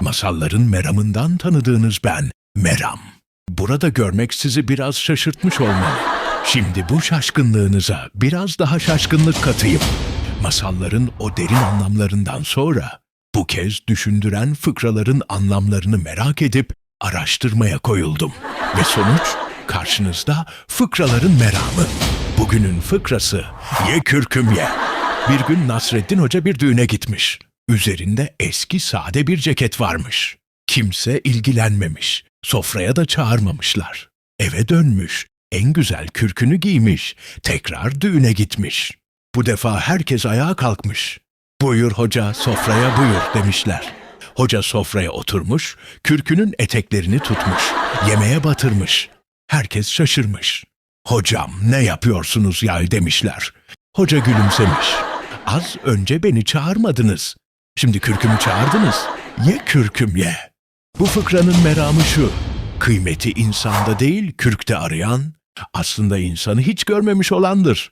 Masalların meramından tanıdığınız ben, Meram. Burada görmek sizi biraz şaşırtmış olmalı. Şimdi bu şaşkınlığınıza biraz daha şaşkınlık katayım. Masalların o derin anlamlarından sonra bu kez düşündüren fıkraların anlamlarını merak edip araştırmaya koyuldum. Ve sonuç karşınızda fıkraların meramı. Bugünün fıkrası ye kürküm ye. Bir gün Nasreddin Hoca bir düğüne gitmiş. Üzerinde eski sade bir ceket varmış. Kimse ilgilenmemiş. Sofraya da çağırmamışlar. Eve dönmüş. En güzel kürkünü giymiş. Tekrar düğüne gitmiş. Bu defa herkes ayağa kalkmış. Buyur hoca sofraya buyur demişler. Hoca sofraya oturmuş, kürkünün eteklerini tutmuş, yemeğe batırmış. Herkes şaşırmış. Hocam ne yapıyorsunuz ya demişler. Hoca gülümsemiş. Az önce beni çağırmadınız. Şimdi kürkümü çağırdınız. Ye kürküm ye. Bu fıkranın meramı şu. Kıymeti insanda değil kürkte arayan, aslında insanı hiç görmemiş olandır.